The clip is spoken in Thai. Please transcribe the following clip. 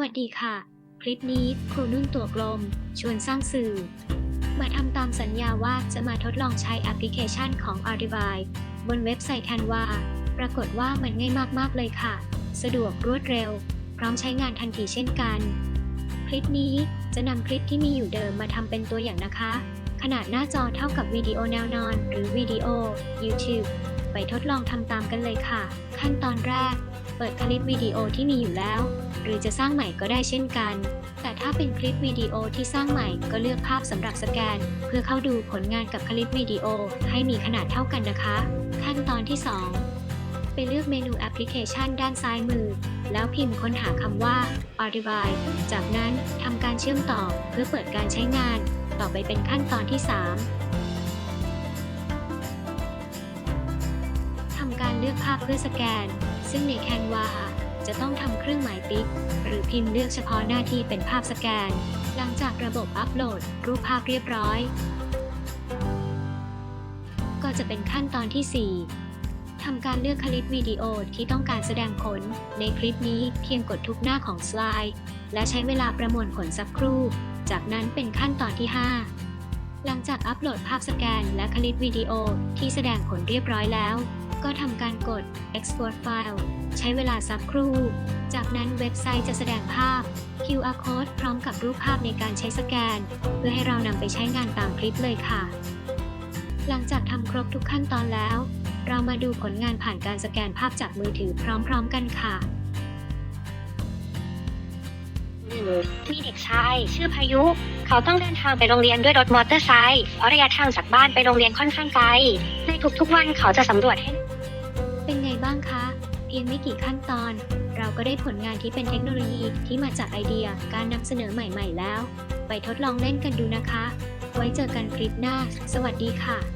วัสดีค่ะ คลิปนี้ครูนุ่นตัวกลม ชวนสร้างสื่อ มาทำตามสัญญาว่าจะมาทดลองใช้แอปพลิเคชันของ a r d i v i บนเว็บไซต์ Canva ปรากฏว่ามันง่ายมาก ๆ เลยค่ะ สะดวกรวดเร็ว พร้อมใช้งานทันทีเช่นกัน คลิปนี้จะนำคลิปที่มีอยู่เดิมมาทำเป็นตัวอย่างนะคะ ขนาดหน้าจอเท่ากับวิดีโอแนวนอน หรือวิดีโอ YouTube ไปทดลองทำตามกันเลยค่ะ ขั้นตอนแรก เปิดคลิปวิดีโอที่มีอยู่แล้ว หรือจะสร้างใหม่ก็ได้เช่นกัน แต่ถ้าเป็นคลิปวิดีโอที่สร้างใหม่ก็เลือกภาพสำหรับสแกน เพื่อเข้าดูผลงานกับคลิปวิดีโอให้มีขนาดเท่ากันนะคะ ขั้นตอนที่ 2 ไปเลือกเมนูแอปพลิเคชันด้านซ้ายมือ แล้วพิมพ์ค้นหาคำว่า Audivine จากนั้นทำการเชื่อมต่อเพื่อเปิดการใช้งาน ต่อไปเป็นขั้นตอนที่ 3 ลือกภาพเพื่อสแกน ซึ่งใน Canva จะต้องทำเครื่องหมายติ๊ก หรือพิมพ์เลือกเฉพาะหน้าที่เป็นภาพสแกน หลังจากระบบอัปโหลด รูปภาพเรียบร้อย ก็จะเป็นขั้นตอนที่ 4ทำการเลือกคลิปวิดีโอที่ต้องการแสดงผล ในคลิปนี้เพียงกดทุกหน้าของสไลด์ และใช้เวลาประมวลผลสักครู่ จากนั้นเป็นขั้นตอนที่ 5 หลังจากอัปโหลดภาพสแกนและคลิปวิดีโอที่แสดงผลเรียบร้อยแล้ว ก็ทำการกด export file ใช้เวลาสักครู่ จากนั้นเว็บไซต์จะแสดงภาพ QR code พร้อมกับรูปภาพในการใช้สแกน เพื่อให้เรานำไปใช้งานตามคลิปเลยค่ะ หลังจากทำครบทุกขั้นตอนแล้ว เรามาดูผลงานผ่านการสแกนภาพจากมือถือพร้อมๆกันค่ะ มีเด็กชายชื่อพายุ เขาต้องเดินทางไปโรงเรียนด้วยรถมอเตอร์ไซค์เพราะระยะทางจากบ้านไปโรงเรียนค่อนข้างไกล ในทุกๆวันเขาจะสำรวจให้ พียงไม่กี่ขั้นตอน เราก็ได้ผลงานที่เป็นเทคโนโลยีที่มาจากไอเดียการนำเสนอใหม่ ๆ แล้ว ไปทดลองเล่นกันดูนะคะ ไว้เจอกันคลิปหน้า สวัสดีค่ะ